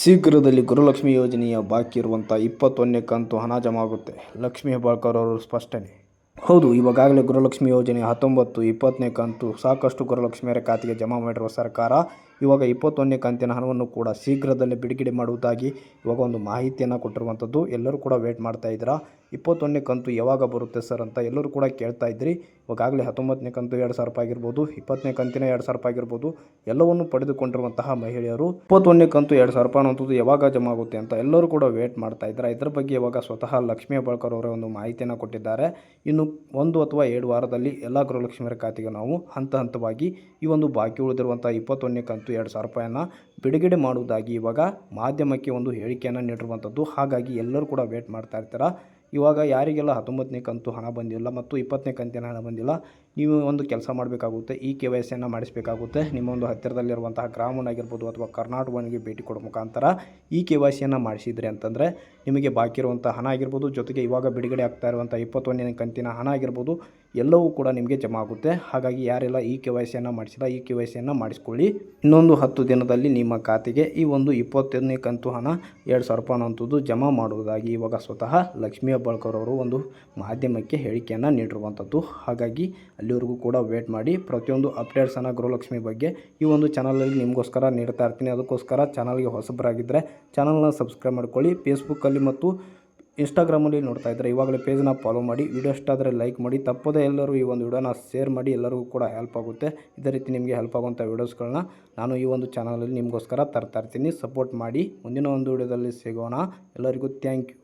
ಶೀಘ್ರದಲ್ಲಿ ಗುರುಲಕ್ಷ್ಮಿ ಯೋಜನೆಯ ಬಾಕಿ ಇರುವಂಥ ಇಪ್ಪತ್ತೊಂದನೇ ಕಂತು ಹಣ ಜಮಾ ಆಗುತ್ತೆ ಲಕ್ಷ್ಮೀ ಹೆಬ್ಬಾಳ್ಕರ್ ಅವರು ಸ್ಪಷ್ಟನೆ. ಹೌದು ಇವಾಗಲೇ ಗುರುಲಕ್ಷ್ಮಿ ಯೋಜನೆ ಹತ್ತೊಂಬತ್ತು, ಇಪ್ಪತ್ತನೇ ಕಂತು ಸಾಕಷ್ಟು ಗುರುಲಕ್ಷ್ಮಿಯರ ಖಾತೆಗೆ ಜಮಾ ಮಾಡಿರುವ ಸರ್ಕಾರ ಇವಾಗ ಇಪ್ಪತ್ತೊಂದನೇ ಕಂತಿನ ಹಣವನ್ನು ಕೂಡ ಶೀಘ್ರದಲ್ಲೇ ಬಿಡುಗಡೆ ಮಾಡುವುದಾಗಿ ಇವಾಗ ಒಂದು ಮಾಹಿತಿಯನ್ನು ಕೊಟ್ಟಿರುವಂಥದ್ದು. ಎಲ್ಲರೂ ಕೂಡ ವೇಟ್ ಮಾಡ್ತಾ ಇದ್ದೀರಾ? ಇಪ್ಪತ್ತೊಂದನೇ ಕಂತು ಯಾವಾಗ ಬರುತ್ತೆ ಸರ್ ಅಂತ ಎಲ್ಲರೂ ಕೂಡ ಕೇಳ್ತಾ ಇದ್ರಿ ಇವಾಗಲೇ ಹತ್ತೊಂಬತ್ತನೇ ಕಂತು ಎರಡು ಸಾವಿರ ರೂಪಾಯಿ ಆಗಿರ್ಬೋದು, ಇಪ್ಪತ್ತನೇ ಕಂತಿನ ಎರಡು ಸಾವಿರ ರೂಪಾಯಿ ಆಗಿರ್ಬೋದು, ಎಲ್ಲವನ್ನು ಪಡೆದುಕೊಂಡಿರುವಂತಹ ಮಹಿಳೆಯರು ಇಪ್ಪತ್ತೊಂದನೇ ಕಂತು ಎರಡು ಸಾವಿರ ರೂಪಾಯಿ ಅನ್ನೋದು ಯಾವಾಗ ಜಮಾ ಆಗುತ್ತೆ ಅಂತ ಎಲ್ಲರೂ ಕೂಡ ವೇಟ್ ಮಾಡ್ತಾ ಇದ್ದಾರೆ? ಇದರ ಬಗ್ಗೆ ಇವಾಗ ಸ್ವತಃ ಲಕ್ಷ್ಮೀ ಬಳ್ಕರ್ ಅವರ ಒಂದು ಮಾಹಿತಿಯನ್ನು ಕೊಟ್ಟಿದ್ದಾರೆ. ಇನ್ನು ಒಂದು ಅಥವಾ ಎರಡು ವಾರದಲ್ಲಿ ಎಲ್ಲ ಗೃಹಲಕ್ಷ್ಮಿಯರ ಖಾತೆಗೆ ನಾವು ಹಂತ ಹಂತವಾಗಿ ಈ ಒಂದು ಬಾಕಿ ಉಳಿದಿರುವಂಥ ಇಪ್ಪತ್ತೊಂದನೇ ಕಂತು ಎರಡು ಸಾವಿರ ರೂಪಾಯಿಯನ್ನು ಬಿಡುಗಡೆ ಮಾಡುವುದಾಗಿ ಇವಾಗ ಮಾಧ್ಯಮಕ್ಕೆ ಒಂದು ಹೇಳಿಕೆಯನ್ನು ನೀಡಿರುವಂಥದ್ದು. ಹಾಗಾಗಿ ಎಲ್ಲರೂ ಕೂಡ ವೇಟ್ ಮಾಡ್ತಾ ಇರ್ತಾರೆ? ಇವಾಗ ಯಾರಿಗೆಲ್ಲ ಹತ್ತೊಂಬತ್ತನೇ ಕಂತು ಹಣ ಬಂದಿಲ್ಲ ಮತ್ತು ಇಪ್ಪತ್ತನೇ ಕಂತಿನ ಹಣ ಬಂದಿಲ್ಲ, ನೀವು ಒಂದು ಕೆಲಸ ಮಾಡಬೇಕಾಗುತ್ತೆ, ಈ ಕೆ ವೈ ಸಿಯನ್ನು ಮಾಡಿಸಬೇಕಾಗುತ್ತೆ. ನಿಮ್ಮ ಒಂದು ಹತ್ತಿರದಲ್ಲಿರುವಂತಹ ಗ್ರಾಮನಾಗಿರ್ಬೋದು ಅಥವಾ ಕರ್ನಾಟಕವನಿಗೆ ಭೇಟಿ ಕೊಡೋ ಮುಖಾಂತರ ಈ ಕೆ ವೈ ಸಿಯನ್ನು ಮಾಡಿಸಿದ್ರಿ ಅಂತಂದರೆ ನಿಮಗೆ ಬಾಕಿ ಇರುವಂಥ ಹಣ ಆಗಿರ್ಬೋದು, ಜೊತೆಗೆ ಇವಾಗ ಬಿಡುಗಡೆ ಆಗ್ತಾ ಇರುವಂಥ ಇಪ್ಪತ್ತೊಂದನೇ ಕಂತಿನ ಹಣ ಆಗಿರ್ಬೋದು, ಎಲ್ಲವೂ ಕೂಡ ನಿಮಗೆ ಜಮಾ ಆಗುತ್ತೆ. ಹಾಗಾಗಿ ಯಾರೆಲ್ಲ ಈ ಕೆ ವೈ ಸಿಯನ್ನು ಮಾಡಿಸಿಲ್ಲ, ಈ ಕೆ ವೈ ಸಿಯನ್ನು ಮಾಡಿಸ್ಕೊಳ್ಳಿ. ಇನ್ನೊಂದು ಹತ್ತು ದಿನದಲ್ಲಿ ನಿಮ್ಮ ಖಾತೆಗೆ ಈ ಒಂದು ಇಪ್ಪತ್ತೊಂದನೇ ಕಂತು ಹಣ ಎರಡು ಸಾವಿರ ರೂಪಾಯಿ ಅನ್ನೋಂಥದ್ದು ಜಮಾ ಮಾಡುವುದಾಗಿ ಇವಾಗ ಸ್ವತಃ ಲಕ್ಷ್ಮೀ ಹೆಬ್ಬಾಳ್ಕರ್ ಅವರು ಒಂದು ಮಾಧ್ಯಮಕ್ಕೆ ಹೇಳಿಕೆಯನ್ನು ನೀಡಿರುವಂಥದ್ದು. ಹಾಗಾಗಿ ಅಲ್ಲಿವರೆಗೂ ಕೂಡ ವೇಟ್ ಮಾಡಿ. ಪ್ರತಿಯೊಂದು ಅಪ್ಡೇಟ್ಸನ್ನು ಗೃಹಲಕ್ಷ್ಮಿ ಬಗ್ಗೆ ಈ ಒಂದು ಚಾನಲಲ್ಲಿ ನಿಮಗೋಸ್ಕರ ನೀಡ್ತಾ ಇರ್ತೀನಿ. ಅದಕ್ಕೋಸ್ಕರ ಚಾನಲ್ಗೆ ಹೊಸಬರಾಗಿದ್ದರೆ ಚಾನಲ್ನ ಸಬ್ಸ್ಕ್ರೈಬ್ ಮಾಡ್ಕೊಳ್ಳಿ. ಫೇಸ್ಬುಕ್ಕಲ್ಲಿ ಮತ್ತು ಇನ್ಸ್ಟಾಗ್ರಾಮಲ್ಲಿ ನೋಡ್ತಾ ಇದ್ದರೆ ಇವಾಗಲೇ ಪೇಜ್ನ ಫಾಲೋ ಮಾಡಿ ವಿಡಿಯೋ ಇಷ್ಟ ಲೈಕ್ ಮಾಡಿ, ತಪ್ಪದೇ ಎಲ್ಲರೂ ಈ ಒಂದು ವಿಡಿಯೋನ ಶೇರ್ ಮಾಡಿ, ಎಲ್ಲರಿಗೂ ಕೂಡ ಹೆಲ್ಪ್ ಆಗುತ್ತೆ. ಇದೇ ರೀತಿ ನಿಮಗೆ ಹೆಲ್ಪ್ ಆಗುವಂಥ ವೀಡಿಯೋಸ್ಗಳನ್ನ ನಾನು ಈ ಒಂದು ಚಾನಲಲ್ಲಿ ನಿಮಗೋಸ್ಕರ ತರ್ತಾ ಇರ್ತೀನಿ. ಸಪೋರ್ಟ್ ಮಾಡಿ. ಮುಂದಿನ ಒಂದು ವಿಡಿಯೋದಲ್ಲಿ ಸಿಗೋಣ. ಎಲ್ಲರಿಗೂ ಥ್ಯಾಂಕ್ ಯು